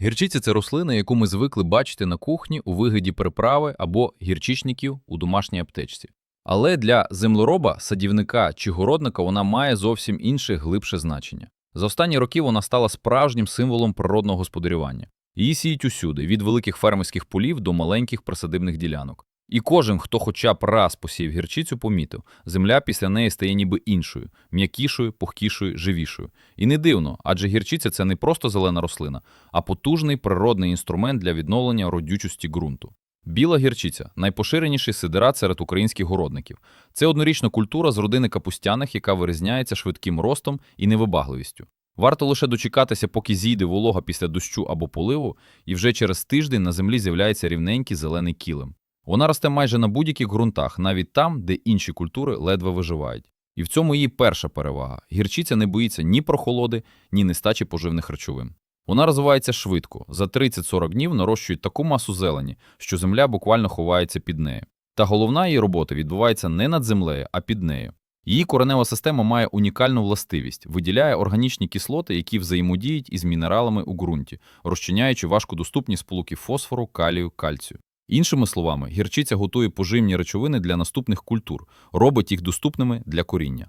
Гірчиця це рослина, яку ми звикли бачити на кухні у вигляді приправи або гірчичників у домашній аптечці. Але для землероба, садівника чи городника вона має зовсім інше глибше значення. За останні роки вона стала справжнім символом природного господарювання. Її сіють усюди, від великих фермерських полів до маленьких присадибних ділянок. І кожен, хто хоча б раз посів гірчицю, помітив, земля після неї стає ніби іншою, м'якішою, пухкішою, живішою. І не дивно, адже гірчиця це не просто зелена рослина, а потужний природний інструмент для відновлення родючості ґрунту. Біла гірчиця найпоширеніший сидират серед українських городників. Це однорічна культура з родини капустяних, яка вирізняється швидким ростом і невибагливістю. Варто лише дочекатися, поки зійде волога після дощу або поливу, і вже через тиждень на землі з'являється рівненький зелений килим. Вона росте майже на будь-яких ґрунтах, навіть там, де інші культури ледве виживають. І в цьому її перша перевага. Гірчиця не боїться ні прохолоди, ні нестачі поживних речовин. Вона розвивається швидко. За 30-40 днів нарощують таку масу зелені, що земля буквально ховається під нею. Та головна її робота відбувається не над землею, а під нею. Її коренева система має унікальну властивість, виділяє органічні кислоти, які взаємодіють із мінералами у ґрунті, розчиняючи важкодоступні сполуки фосфору, калію, кальцію. Іншими словами, гірчиця готує поживні речовини для наступних культур, робить їх доступними для коріння.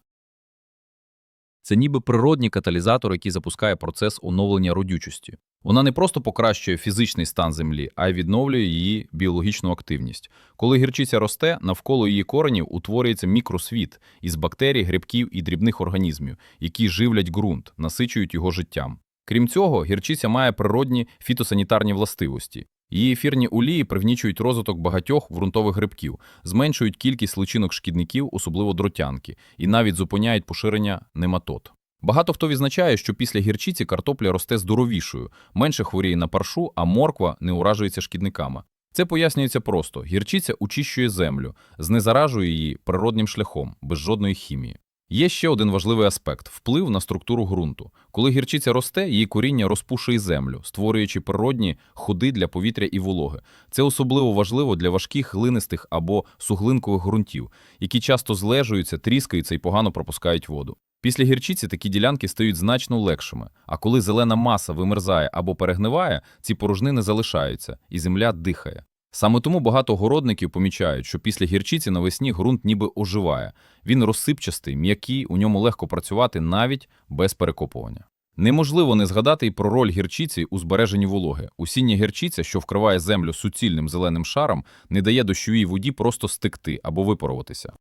Це ніби природній каталізатор, який запускає процес оновлення родючості. Вона не просто покращує фізичний стан землі, а й відновлює її біологічну активність. Коли гірчиця росте, навколо її коренів утворюється мікросвіт із бактерій, грибків і дрібних організмів, які живлять ґрунт, насичують його життям. Крім цього, гірчиця має природні фітосанітарні властивості. Її ефірні олії привнічують розвиток багатьох ґрунтових грибків, зменшують кількість личинок шкідників, особливо дротянки, і навіть зупиняють поширення нематод. Багато хто відзначає, що після гірчиці картопля росте здоровішою, менше хворіє на паршу, а морква не уражується шкідниками. Це пояснюється просто: гірчиця очищує землю, знезаражує її природним шляхом, без жодної хімії. Є ще один важливий аспект вплив на структуру ґрунту. Коли гірчиця росте, її коріння розпушує землю, створюючи природні ходи для повітря і вологи. Це особливо важливо для важких глинистих або суглинкових ґрунтів, які часто злежуються, тріскаються і погано пропускають воду. Після гірчиці такі ділянки стають значно легшими, а коли зелена маса вимерзає або перегниває, ці порожнини залишаються, і земля дихає. Саме тому багато городників помічають, що після гірчиці навесні ґрунт ніби оживає. Він розсипчастий, м'який, у ньому легко працювати навіть без перекопування. Неможливо не згадати і про роль гірчиці у збереженні вологи. Усіння гірчиця, що вкриває землю суцільним зеленим шаром, не дає дощовій воді просто стекти або випаруватися.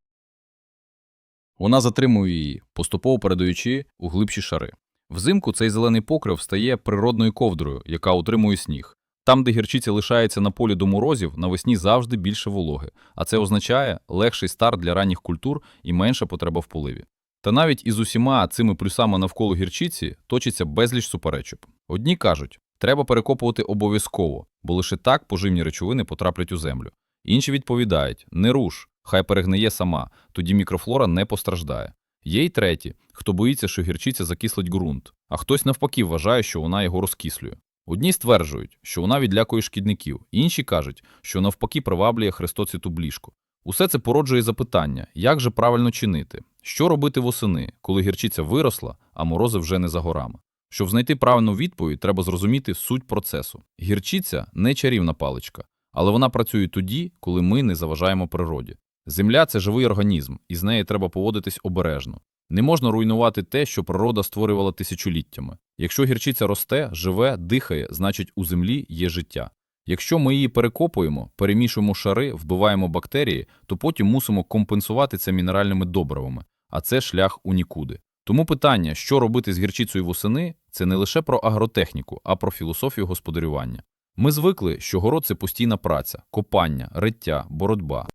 Вона затримує її, поступово передаючи у глибші шари. Взимку цей зелений покрив стає природною ковдрою, яка утримує сніг. Там, де гірчиця лишається на полі до морозів, навесні завжди більше вологи, а це означає легший старт для ранніх культур і менша потреба в поливі. Та навіть із усіма цими плюсами навколо гірчиці точиться безліч суперечок. Одні кажуть, треба перекопувати обов'язково, бо лише так поживні речовини потраплять у землю. Інші відповідають: не руш, хай перегниє сама, тоді мікрофлора не постраждає. Є й треті, хто боїться, що гірчиця закислить ґрунт, а хтось навпаки вважає, що вона його розкислює. Одні стверджують, що вона відлякує шкідників, інші кажуть, що навпаки приваблює хрестоциту бліжку. Усе це породжує запитання, як же правильно чинити, що робити восени, коли гірчиця виросла, а морози вже не за горами. Щоб знайти правильну відповідь, треба зрозуміти суть процесу. Гірчиця не чарівна паличка, але вона працює тоді, коли ми не заважаємо природі. Земля це живий організм, і з нею треба поводитись обережно. Не можна руйнувати те, що природа створювала тисячоліттями. Якщо гірчиця росте, живе, дихає, значить у землі є життя. Якщо ми її перекопуємо, перемішуємо шари, вбиваємо бактерії, то потім мусимо компенсувати це мінеральними добривами, а це шлях у нікуди. Тому питання, що робити з гірчицею восени, це не лише про агротехніку, а про філософію господарювання. Ми звикли, що город це постійна праця, копання, риття, боротьба.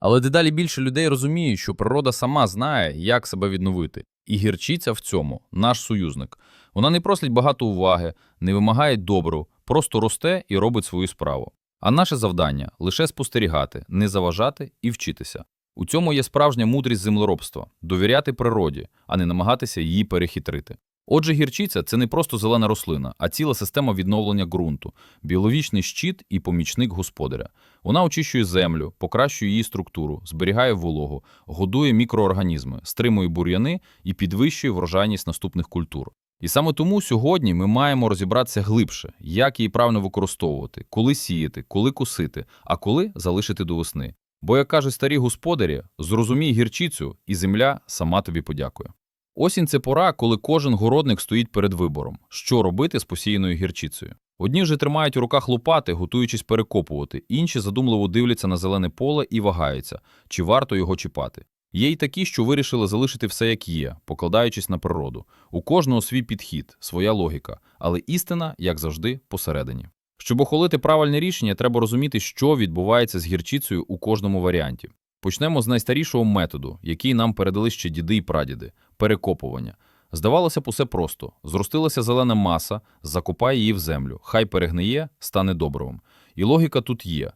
Але дедалі більше людей розуміють, що природа сама знає, як себе відновити. І гірчиця в цьому наш союзник. Вона не просить багато уваги, не вимагає добру, просто росте і робить свою справу. А наше завдання лише спостерігати, не заважати і вчитися. У цьому є справжня мудрість землеробства довіряти природі, а не намагатися її перехитрити. Отже, гірчиця це не просто зелена рослина, а ціла система відновлення ґрунту, біологічний щит і помічник господаря. Вона очищує землю, покращує її структуру, зберігає вологу, годує мікроорганізми, стримує бур'яни і підвищує врожайність наступних культур. І саме тому сьогодні ми маємо розібратися глибше, як її правильно використовувати, коли сіяти, коли косити, а коли залишити до весни. Бо, як кажуть старі господарі, зрозумій гірчицю, і земля сама тобі подякує. Осінь це пора, коли кожен городник стоїть перед вибором, що робити з посіяною гірчицею. Одні вже тримають у руках лопати, готуючись перекопувати, інші задумливо дивляться на зелене поле і вагаються, чи варто його чіпати. Є й такі, що вирішили залишити все як є, покладаючись на природу. У кожного свій підхід, своя логіка, але істина, як завжди, посередині. Щоб ухвалити правильне рішення, треба розуміти, що відбувається з гірчицею у кожному варіанті. Почнемо з найстарішого методу, який нам передали ще діди і прадіди перекопування. Здавалося б, усе просто: зростилася зелена маса, закопай її в землю, хай перегниє, стане добривом. І логіка тут є.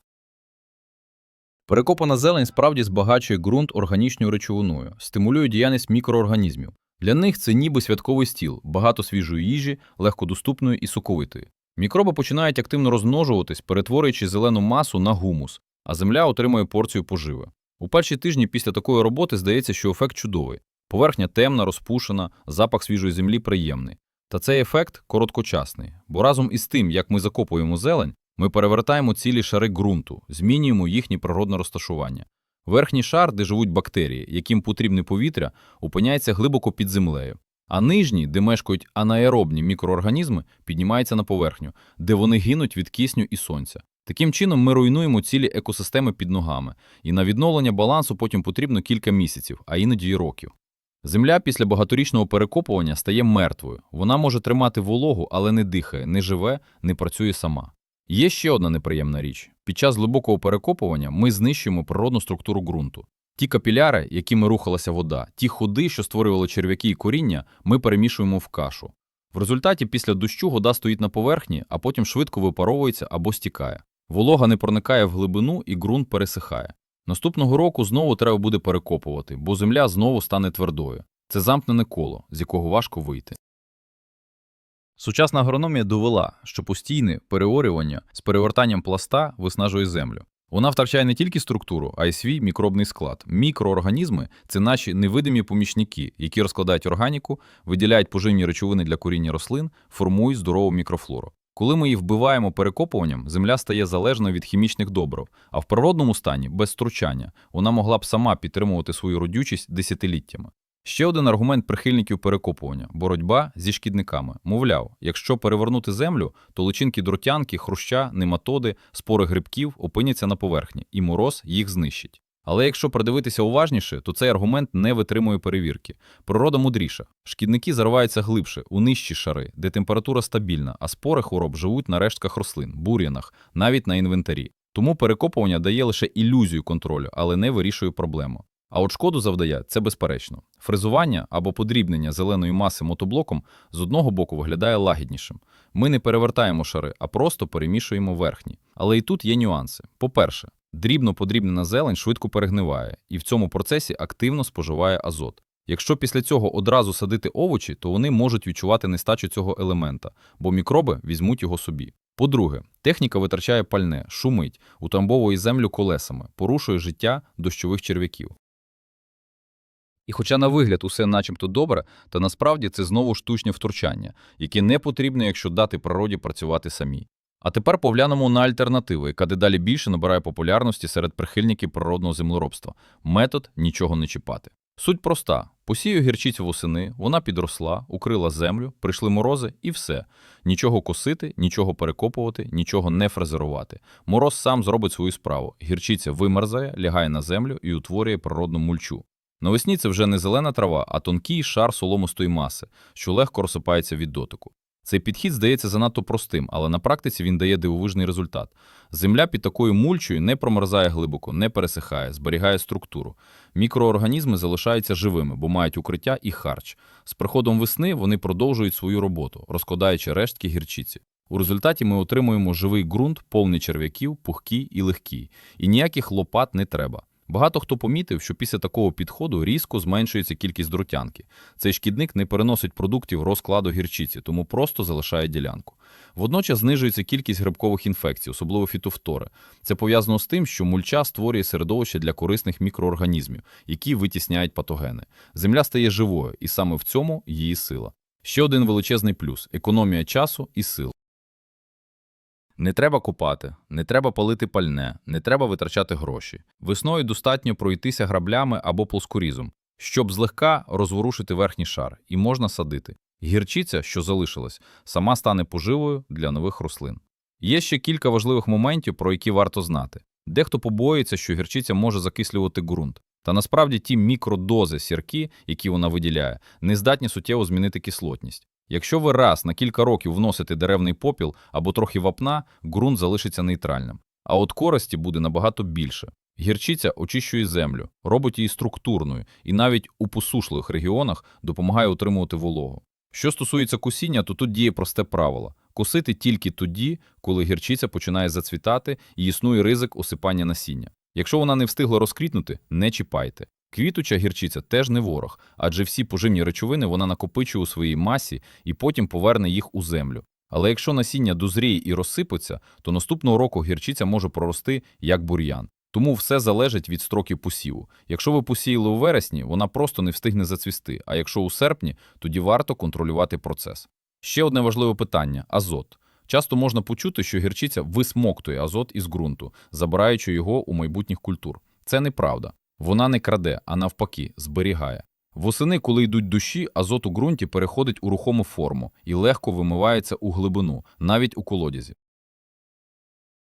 Перекопана зелень справді збагачує ґрунт органічною речовиною, стимулює діяльність мікроорганізмів. Для них це ніби святковий стіл, багато свіжої їжі, легкодоступної і соковитої. Мікроби починають активно розмножуватись, перетворюючи зелену масу на гумус, а земля отримує порцію поживи. У перші тижні після такої роботи здається, що ефект чудовий. Поверхня темна, розпушена, запах свіжої землі приємний. Та цей ефект короткочасний, бо разом із тим, як ми закопуємо зелень, ми перевертаємо цілі шари ґрунту, змінюємо їхнє природне розташування. Верхній шар, де живуть бактерії, яким потрібне повітря, опиняється глибоко під землею. А нижній, де мешкають анаеробні мікроорганізми, піднімається на поверхню, де вони гинуть від кисню і сонця. Таким чином, ми руйнуємо цілі екосистеми під ногами, і на відновлення балансу потім потрібно кілька місяців, а іноді й років. Земля після багаторічного перекопування стає мертвою. Вона може тримати вологу, але не дихає, не живе, не працює сама. Є ще одна неприємна річ. Під час глибокого перекопування ми знищуємо природну структуру ґрунту. Ті капіляри, якими рухалася вода, ті ходи, що створювали черв'яки і коріння, ми перемішуємо в кашу. В результаті після дощу вода стоїть на поверхні, а потім швидко випаровується або стікає. Волога не проникає в глибину і ґрунт пересихає. Наступного року знову треба буде перекопувати, бо земля знову стане твердою. Це замкнене коло, з якого важко вийти. Сучасна агрономія довела, що постійне переорювання з перевертанням пласта виснажує землю. Вона втрачає не тільки структуру, а й свій мікробний склад. Мікроорганізми це наші невидимі помічники, які розкладають органіку, виділяють поживні речовини для коріння рослин, формують здорову мікрофлору. Коли ми її вбиваємо перекопуванням, земля стає залежною від хімічних добрив, а в природному стані, без стручання, вона могла б сама підтримувати свою родючість десятиліттями. Ще один аргумент прихильників перекопування боротьба зі шкідниками. Мовляв, якщо перевернути землю, то личинки дротянки, хруща, нематоди, спори грибків опиняться на поверхні, і мороз їх знищить. Але якщо придивитися уважніше, то цей аргумент не витримує перевірки. Природа мудріша. Шкідники зариваються глибше, у нижчі шари, де температура стабільна, а спори хвороб живуть на рештках рослин, бур'янах, навіть на інвентарі. Тому перекопування дає лише ілюзію контролю, але не вирішує проблему. А от шкоду завдає це безперечно. Фрезування або подрібнення зеленої маси мотоблоком з одного боку виглядає лагіднішим. Ми не перевертаємо шари, а просто перемішуємо верхні. Але і тут є нюанси. По-перше, дрібно подрібнена зелень швидко перегниває і в цьому процесі активно споживає азот. Якщо після цього одразу садити овочі, то вони можуть відчувати нестачу цього елемента, бо мікроби візьмуть його собі. По-друге, техніка витрачає пальне, шумить, утрамбовує землю колесами, порушує життя дощових черв'яків. І хоча на вигляд усе начебто добре, то насправді це знову штучне втручання, яке не потрібно, якщо дати природі працювати самій. А тепер поглянемо на альтернативу, яка дедалі більше набирає популярності серед прихильників природного землеробства – метод нічого не чіпати. Суть проста: посію гірчицю восени, вона підросла, укрила землю, прийшли морози і все. Нічого косити, нічого перекопувати, нічого не фрезерувати. Мороз сам зробить свою справу. Гірчиця вимерзає, лягає на землю і утворює природну мульчу. Навесні це вже не зелена трава, а тонкий шар соломостої маси, що легко розсипається від дотику. Цей підхід здається занадто простим, але на практиці він дає дивовижний результат. Земля під такою мульчою не промерзає глибоко, не пересихає, зберігає структуру. Мікроорганізми залишаються живими, бо мають укриття і харч. З приходом весни вони продовжують свою роботу, розкладаючи рештки гірчиці. У результаті ми отримуємо живий ґрунт, повний черв'яків, пухкий і легкий. І ніяких лопат не треба. Багато хто помітив, що після такого підходу різко зменшується кількість дротянки. Цей шкідник не переносить продуктів розкладу гірчиці, тому просто залишає ділянку. Водночас знижується кількість грибкових інфекцій, особливо фітофтори. Це пов'язано з тим, що мульча створює середовище для корисних мікроорганізмів, які витісняють патогени. Земля стає живою, і саме в цьому її сила. Ще один величезний плюс економія часу і сил. Не треба купати, не треба палити пальне, не треба витрачати гроші. Весною достатньо пройтися граблями або плоскорізом, щоб злегка розворушити верхній шар, і можна садити. Гірчиця, що залишилась, сама стане поживою для нових рослин. Є ще кілька важливих моментів, про які варто знати. Дехто побоїться, що гірчиця може закислювати ґрунт. Та насправді ті мікродози сірки, які вона виділяє, не здатні суттєво змінити кислотність. Якщо ви раз на кілька років вносите деревний попіл або трохи вапна, ґрунт залишиться нейтральним. А от користі буде набагато більше. Гірчиця очищує землю, робить її структурною і навіть у посушливих регіонах допомагає утримувати вологу. Що стосується кусіння, то тут діє просте правило – косити тільки тоді, коли гірчиця починає зацвітати і існує ризик осипання насіння. Якщо вона не встигла розквітнути, не чіпайте. Квітуча гірчиця теж не ворог, адже всі поживні речовини вона накопичує у своїй масі і потім поверне їх у землю. Але якщо насіння дозріє і розсипеться, то наступного року гірчиця може прорости як бур'ян. Тому все залежить від строків посіву. Якщо ви посіяли у вересні, вона просто не встигне зацвісти, а якщо у серпні, тоді варто контролювати процес. Ще одне важливе питання азот. Часто можна почути, що гірчиця висмоктує азот із ґрунту, забираючи його у майбутніх культур. Це неправда. Вона не краде, а навпаки, зберігає. Восени, коли йдуть дощі, азот у ґрунті переходить у рухому форму і легко вимивається у глибину, навіть у колодязі.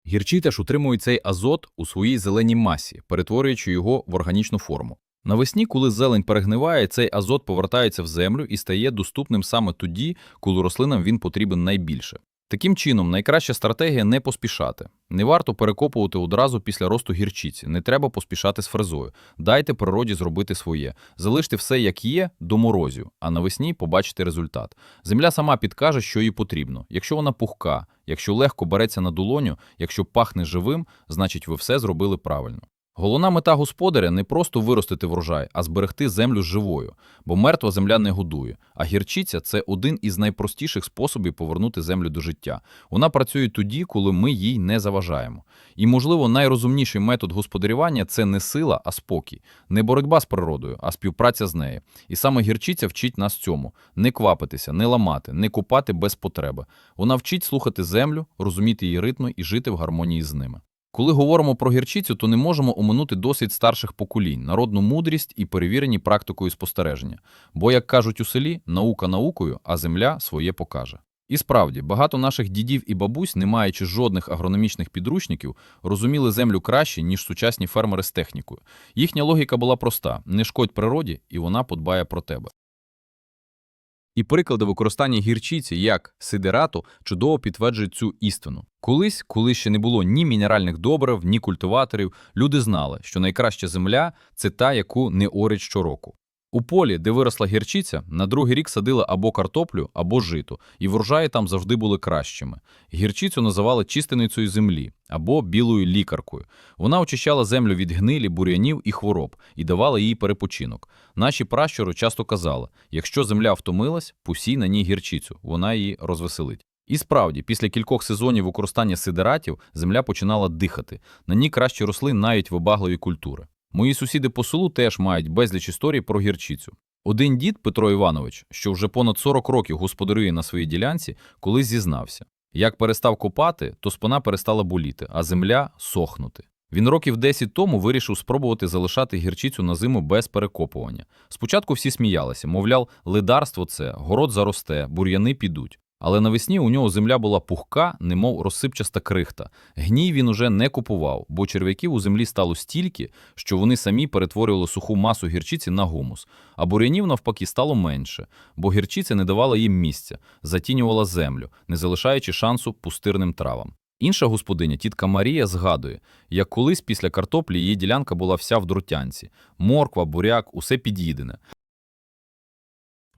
Гірчиця ж утримує цей азот у своїй зеленій масі, перетворюючи його в органічну форму. Навесні, коли зелень перегниває, цей азот повертається в землю і стає доступним саме тоді, коли рослинам він потрібен найбільше. Таким чином, найкраща стратегія не поспішати. Не варто перекопувати одразу після росту гірчиці, не треба поспішати з фрезою. Дайте природі зробити своє. Залиште все як є до морозів, а навесні побачите результат. Земля сама підкаже, що їй потрібно. Якщо вона пухка, якщо легко береться на долоню, якщо пахне живим, значить ви все зробили правильно. Головна мета господаря не просто виростити врожай, а зберегти землю живою, бо мертва земля не годує. А гірчиця це один із найпростіших способів повернути землю до життя. Вона працює тоді, коли ми їй не заважаємо. І, можливо, найрозумніший метод господарювання це не сила, а спокій, не боротьба з природою, а співпраця з нею. І саме гірчиця вчить нас цьому: не квапитися, не ламати, не купати без потреби. Вона вчить слухати землю, розуміти її ритми і жити в гармонії з ними. Коли говоримо про гірчицю, то не можемо оминути досвід старших поколінь, народну мудрість і перевірені практикою спостереження. Бо, як кажуть у селі, наука наукою, а земля своє покаже. І справді, багато наших дідів і бабусь, не маючи жодних агрономічних підручників, розуміли землю краще, ніж сучасні фермери з технікою. Їхня логіка була проста: не шкодь природі, і вона подбає про тебе. І приклади використання гірчиці як сидерату чудово підтверджують цю істину. Колись, коли ще не було ні мінеральних добрив, ні культиваторів, люди знали, що найкраща земля це та, яку не орять щороку. У полі, де виросла гірчиця, на другий рік садили або картоплю, або жито, і врожаї там завжди були кращими. Гірчицю називали чистеницею землі або білою лікаркою. Вона очищала землю від гнилі, бур'янів і хвороб і давала їй перепочинок. Наші пращури часто казали: якщо земля втомилась, посій на ній гірчицю, вона її розвеселить. І справді, після кількох сезонів використання сидератів земля починала дихати. На ній краще росли навіть вибагливі культури. Мої сусіди по селу теж мають безліч історій про гірчицю. Один дід Петро Іванович, що вже понад 40 років господарює на своїй ділянці, колись зізнався. Як перестав копати, то спина перестала боліти, а земля сохнути. Він років 10 тому вирішив спробувати залишати гірчицю на зиму без перекопування. Спочатку всі сміялися, мовляв, лидарство це, город заросте, бур'яни підуть. Але навесні у нього земля була пухка, немов розсипчаста крихта. Гній він уже не купував, бо черв'яків у землі стало стільки, що вони самі перетворювали суху масу гірчиці на гумус. А бур'янів, навпаки, стало менше, бо гірчиця не давала їм місця, затінювала землю, не залишаючи шансу пустирним травам. Інша господиня, тітка Марія, згадує, як колись після картоплі її ділянка була вся в друтянці. Морква, буряк, усе під'їдене.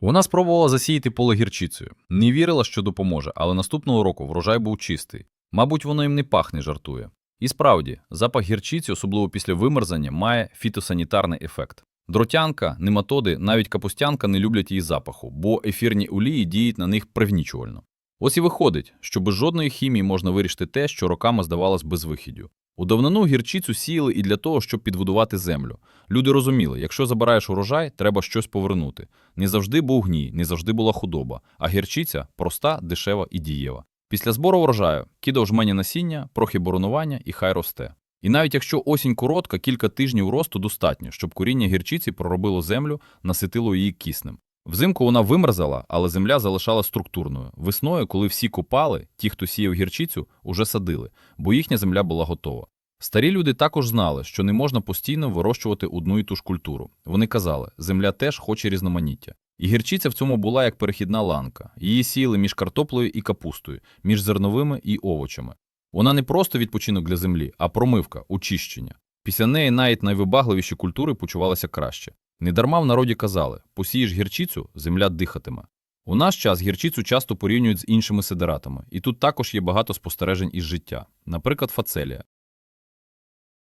Вона спробувала засіяти поле гірчицею. Не вірила, що допоможе, але наступного року врожай був чистий. Мабуть, воно їм не пахне, жартує. І справді, запах гірчиці, особливо після вимерзання, має фітосанітарний ефект. Дротянка, нематоди, навіть капустянка не люблять її запаху, бо ефірні олії діють на них пригнічувально. Ось і виходить, що без жодної хімії можна вирішити те, що роками здавалось безвихіддю. У давнину гірчицю сіяли і для того, щоб підбудувати землю. Люди розуміли, якщо забираєш урожай, треба щось повернути. Не завжди був гній, не завжди була худоба, а гірчиця проста, дешева і дієва. Після збору врожаю кидав жмені насіння, трохи боронування і хай росте. І навіть якщо осінь коротка, кілька тижнів росту достатньо, щоб коріння гірчиці проробило землю, наситило її киснем. Взимку вона вимерзала, але земля залишала структурною. Весною, коли всі копали, ті, хто сіяв гірчицю, уже садили, бо їхня земля була готова. Старі люди також знали, що не можна постійно вирощувати одну і ту ж культуру. Вони казали, земля теж хоче різноманіття. І гірчиця в цьому була як перехідна ланка. Її сіяли між картоплею і капустою, між зерновими і овочами. Вона не просто відпочинок для землі, а промивка, очищення. Після неї навіть найвибагливіші культури почувалися краще. Недарма в народі казали: посієш гірчицю, земля дихатиме. У наш час гірчицю часто порівнюють з іншими сидератами, і тут також є багато спостережень із життя, наприклад, фацелія.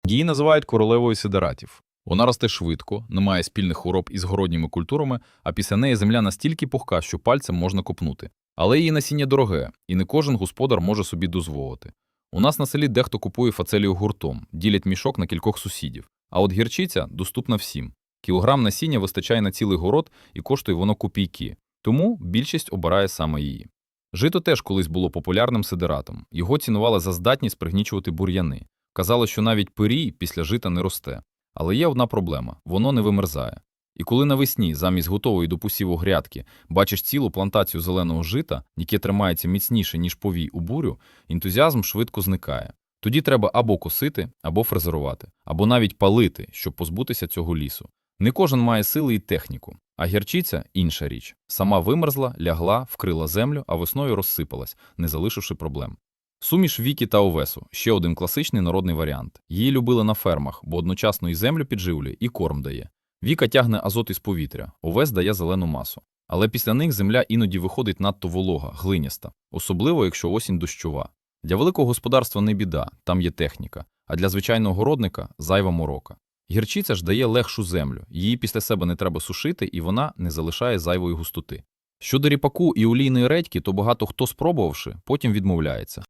Її називають королевою сидератів. Вона росте швидко, не має спільних хвороб із городніми культурами, а після неї земля настільки пухка, що пальцем можна копнути. Але її насіння дороге, і не кожен господар може собі дозволити. У нас на селі дехто купує фацелію гуртом, ділять мішок на кількох сусідів. А от гірчиця доступна всім. Кілограм насіння вистачає на цілий город і коштує воно копійки. Тому більшість обирає саме її. Жито теж колись було популярним сидератом. Його цінували за здатність пригнічувати бур'яни. Казали, що навіть пирій після жита не росте. Але є одна проблема воно не вимерзає. І коли навесні замість готової до посіву грядки бачиш цілу плантацію зеленого жита, яке тримається міцніше, ніж повій у бурю, ентузіазм швидко зникає. Тоді треба або косити, або фрезерувати, або навіть палити, щоб позбутися цього лісу. Не кожен має сили і техніку, а гірчиця інша річ. Сама вимерзла, лягла, вкрила землю, а весною розсипалась, не залишивши проблем. Суміш віки та овесу ще один класичний народний варіант. Її любили на фермах, бо одночасно і землю підживлює, і корм дає. Віка тягне азот із повітря, овес дає зелену масу. Але після них земля іноді виходить надто волога, глиняста, особливо якщо осінь дощова. Для великого господарства не біда, там є техніка, а для звичайного городника зайва морока. Гірчиця ж дає легшу землю, її після себе не треба сушити, і вона не залишає зайвої густоти. Щодо ріпаку і олійної редьки, то багато хто спробувавши, потім відмовляється.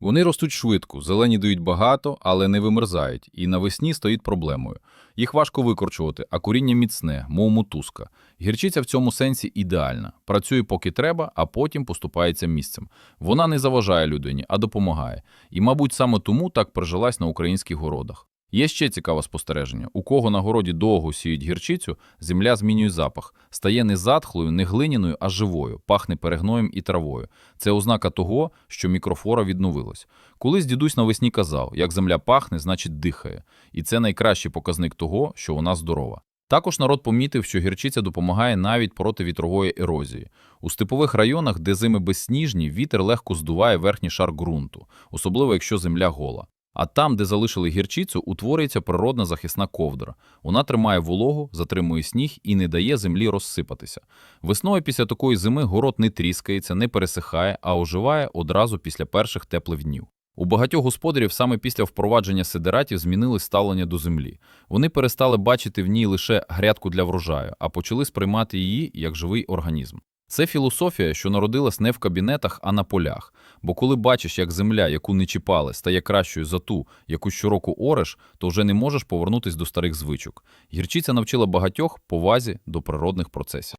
Вони ростуть швидко, зелені дають багато, але не вимерзають, і навесні стоїть проблемою. Їх важко викорчувати, а коріння міцне, мов мотузка. Гірчиця в цьому сенсі ідеальна. Працює поки треба, а потім поступається місцем. Вона не заважає людині, а допомагає. І, мабуть, саме тому так прижилась на українських городах. Є ще цікаве спостереження. У кого на городі довго сіють гірчицю, земля змінює запах, стає не затхлою, не глиняною, а живою, пахне перегноєм і травою. Це ознака того, що мікрофлора відновилась. Колись дідусь навесні казав, як земля пахне, значить дихає. І це найкращий показник того, що вона здорова. Також народ помітив, що гірчиця допомагає навіть проти вітрової ерозії. У степових районах, де зими безсніжні, вітер легко здуває верхній шар ґрунту, особливо якщо земля гола. А там, де залишили гірчицю, утворюється природна захисна ковдра. Вона тримає вологу, затримує сніг і не дає землі розсипатися. Весною після такої зими город не тріскається, не пересихає, а оживає одразу після перших теплих днів. У багатьох господарів саме після впровадження сидератів змінили ставлення до землі. Вони перестали бачити в ній лише грядку для врожаю, а почали сприймати її як живий організм. Це філософія, що народилась не в кабінетах, а на полях. Бо коли бачиш, як земля, яку не чіпали, стає кращою за ту, яку щороку ореш, то вже не можеш повернутись до старих звичок. Гірчиця навчила багатьох повазі до природних процесів.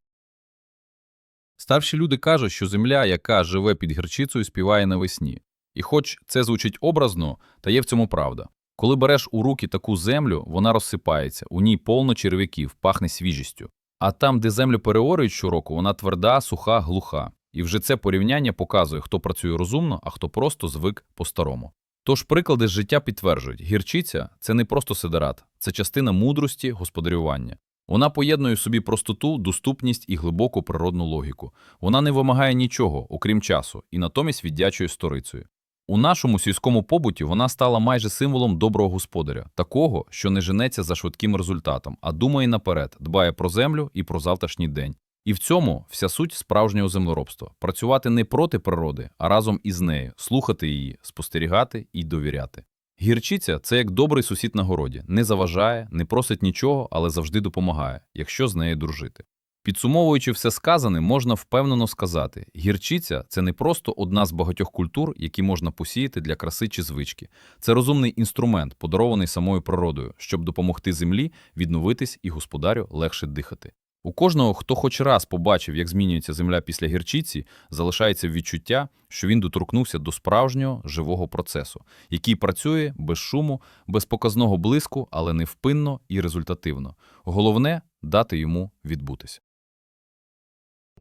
Старші люди кажуть, що земля, яка живе під гірчицею, співає навесні. І хоч це звучить образно, та є в цьому правда. Коли береш у руки таку землю, вона розсипається, у ній повно черв'яків, пахне свіжістю. А там, де землю переорюють щороку, вона тверда, суха, глуха. І вже це порівняння показує, хто працює розумно, а хто просто звик по-старому. Тож приклади з життя підтверджують, гірчиця це не просто сидерат, це частина мудрості господарювання. Вона поєднує в собі простоту, доступність і глибоку природну логіку. Вона не вимагає нічого, окрім часу, і натомість віддячує сторицею. У нашому сільському побуті вона стала майже символом доброго господаря, такого, що не женеться за швидким результатом, а думає наперед, дбає про землю і про завтрашній день. І в цьому вся суть справжнього землеробства працювати не проти природи, а разом із нею, слухати її, спостерігати і довіряти. Гірчиця це як добрий сусід на городі, не заважає, не просить нічого, але завжди допомагає, якщо з нею дружити. Підсумовуючи все сказане, можна впевнено сказати, гірчиця – це не просто одна з багатьох культур, які можна посіяти для краси чи звички. Це розумний інструмент, подарований самою природою, щоб допомогти землі відновитись і господарю легше дихати. У кожного, хто хоч раз побачив, як змінюється земля після гірчиці, залишається відчуття, що він доторкнувся до справжнього живого процесу, який працює без шуму, без показного блиску, але невпинно і результативно. Головне – дати йому відбутись.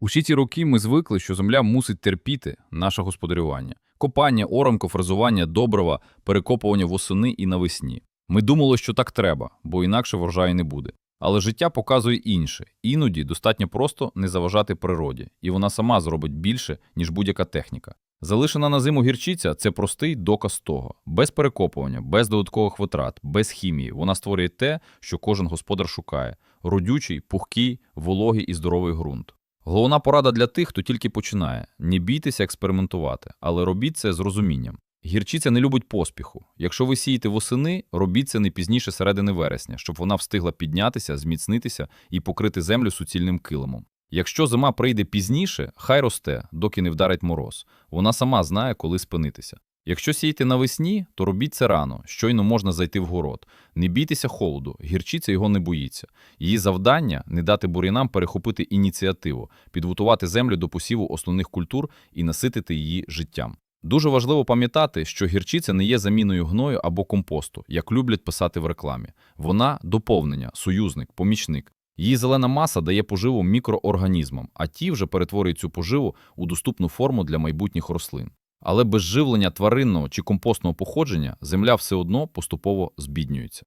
Усі ці роки ми звикли, що земля мусить терпіти наше господарювання. Копання, оранко, фрезування, добрива, перекопування восени і навесні. Ми думали, що так треба, бо інакше врожаю не буде. Але життя показує інше. Іноді достатньо просто не заважати природі, і вона сама зробить більше, ніж будь-яка техніка. Залишена на зиму гірчиця це простий доказ того. Без перекопування, без додаткових витрат, без хімії. Вона створює те, що кожен господар шукає: родючий, пухкий, вологий і здоровий ґрунт. Головна порада для тих, хто тільки починає: не бійтеся експериментувати, але робіть це з розумінням. Гірчиця не любить поспіху. Якщо ви сієте восени, робіть це не пізніше середини вересня, щоб вона встигла піднятися, зміцнитися і покрити землю суцільним килимом. Якщо зима прийде пізніше, хай росте, доки не вдарить мороз. Вона сама знає, коли спинитися. Якщо сієте навесні, то робіть це рано, щойно можна зайти в город. Не бійтеся холоду, гірчиця його не боїться. Її завдання не дати бур'янам перехопити ініціативу, підготувати землю до посіву основних культур і наситити її життям. Дуже важливо пам'ятати, що гірчиця не є заміною гною або компосту, як люблять писати в рекламі. Вона доповнення, союзник, помічник. Її зелена маса дає поживу мікроорганізмам, а ті вже перетворюють цю поживу у доступну форму для майбутніх рослин. Але без живлення тваринного чи компостного походження земля все одно поступово збіднюється.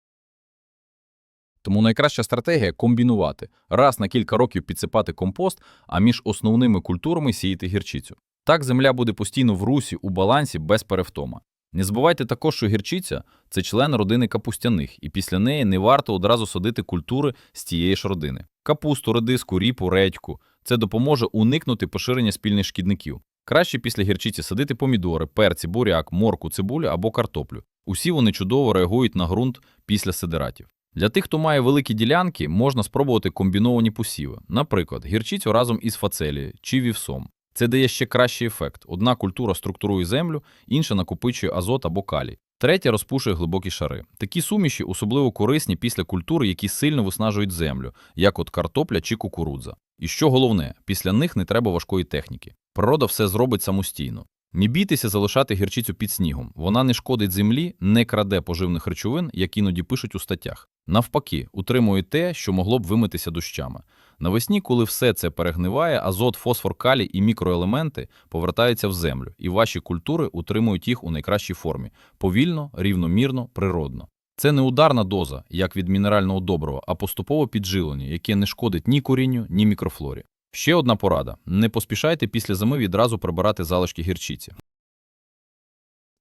Тому найкраща стратегія комбінувати раз на кілька років підсипати компост, а між основними культурами сіяти гірчицю. Так земля буде постійно в русі, у балансі без перевтома. Не забувайте також, що гірчиця це член родини капустяних, і після неї не варто одразу садити культури з тієї ж родини. Капусту, редиску, ріпу, редьку. Це допоможе уникнути поширення спільних шкідників. Краще після гірчиці садити помідори, перці, буряк, морку, цибулю або картоплю. Усі вони чудово реагують на ґрунт після сидератів. Для тих, хто має великі ділянки, можна спробувати комбіновані посіви. Наприклад, гірчицю разом із фацелією чи вівсом. Це дає ще кращий ефект. Одна культура структурує землю, інша накопичує азот або калій. Третя розпушує глибокі шари. Такі суміші особливо корисні після культур, які сильно виснажують землю, як от картопля чи кукурудза. І що головне, після них не треба важкої техніки. Природа все зробить самостійно. Не бійтеся залишати гірчицю під снігом. Вона не шкодить землі, не краде поживних речовин, як іноді пишуть у статтях. Навпаки, утримує те, що могло б вимитися дощами. Навесні, коли все це перегниває, азот, фосфор, калій і мікроелементи повертаються в землю, і ваші культури утримують їх у найкращій формі повільно, рівномірно, природно. Це не ударна доза, як від мінерального добрива, а поступове підживлення, яке не шкодить ні корінню, ні мікрофлорі. Ще одна порада: не поспішайте після зими відразу прибирати залишки гірчиці.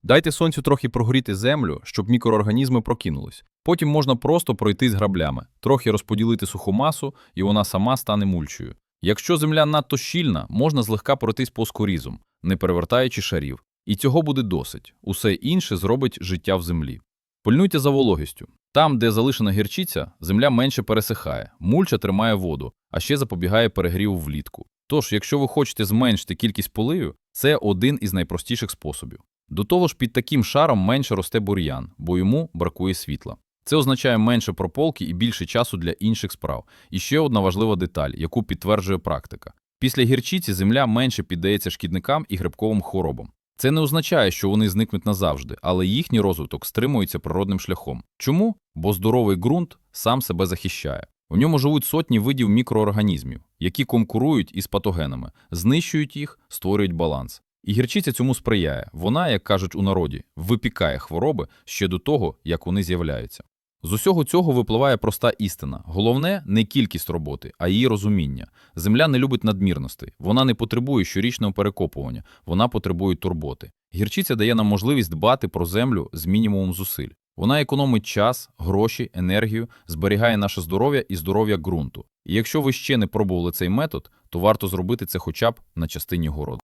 Дайте сонцю трохи прогоріти землю, щоб мікроорганізми прокинулись. Потім можна просто пройти з граблями, трохи розподілити суху масу, і вона сама стане мульчою. Якщо земля надто щільна, можна злегка пройтись плоскорізом, не перевертаючи шарів. І цього буде досить. Усе інше зробить життя в землі. Пильнуйте за вологістю. Там, де залишена гірчиця, земля менше пересихає, мульча тримає воду, а ще запобігає перегріву влітку. Тож, якщо ви хочете зменшити кількість поливів, це один із найпростіших способів. До того ж, під таким шаром менше росте бур'ян, бо йому бракує світла. Це означає менше прополки і більше часу для інших справ. І ще одна важлива деталь, яку підтверджує практика. Після гірчиці земля менше піддається шкідникам і грибковим хворобам. Це не означає, що вони зникнуть назавжди, але їхній розвиток стримується природним шляхом. Чому? Бо здоровий ґрунт сам себе захищає. У ньому живуть сотні видів мікроорганізмів, які конкурують із патогенами, знищують їх, створюють баланс. І гірчиця цьому сприяє. Вона, як кажуть у народі, випікає хвороби ще до того, як вони з'являються. З усього цього випливає проста істина. Головне не кількість роботи, а її розуміння. Земля не любить надмірностей, вона не потребує щорічного перекопування, вона потребує турботи. Гірчиця дає нам можливість дбати про землю з мінімумом зусиль. Вона економить час, гроші, енергію, зберігає наше здоров'я і здоров'я ґрунту. І якщо ви ще не пробували цей метод, то варто зробити це хоча б на частині городу.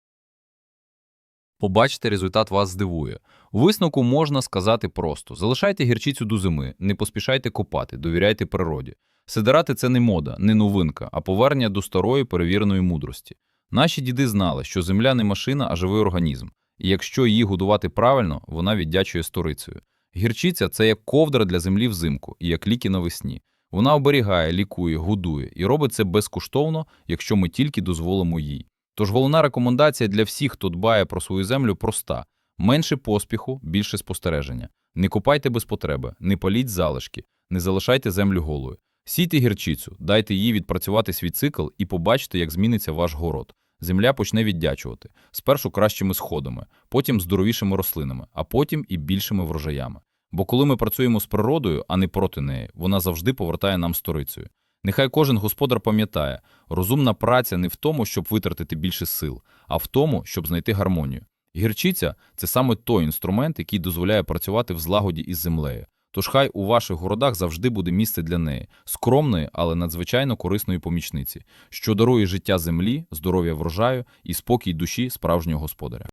Побачите, результат вас здивує. У висновку можна сказати просто: залишайте гірчицю до зими, не поспішайте копати, довіряйте природі. Сидирати – це не мода, не новинка, а повернення до старої перевіреної мудрості. Наші діди знали, що земля не машина, а живий організм. І якщо її годувати правильно, вона віддячує сторицею. Гірчиця – це як ковдра для землі взимку і як ліки навесні. Вона оберігає, лікує, годує і робить це безкоштовно, якщо ми тільки дозволимо їй. Тож головна рекомендація для всіх, хто дбає про свою землю, проста: менше поспіху, більше спостереження. Не копайте без потреби, не паліть залишки, не залишайте землю голою. Сійте гірчицю, дайте їй відпрацювати свій цикл і побачите, як зміниться ваш город. Земля почне віддячувати. Спершу кращими сходами, потім здоровішими рослинами, а потім і більшими врожаями. Бо коли ми працюємо з природою, а не проти неї, вона завжди повертає нам сторицею. Нехай кожен господар пам'ятає, розумна праця не в тому, щоб витратити більше сил, а в тому, щоб знайти гармонію. Гірчиця – це саме той інструмент, який дозволяє працювати в злагоді із землею. Тож хай у ваших городах завжди буде місце для неї, скромної, але надзвичайно корисної помічниці, що дарує життя землі, здоров'я врожаю і спокій душі справжнього господаря.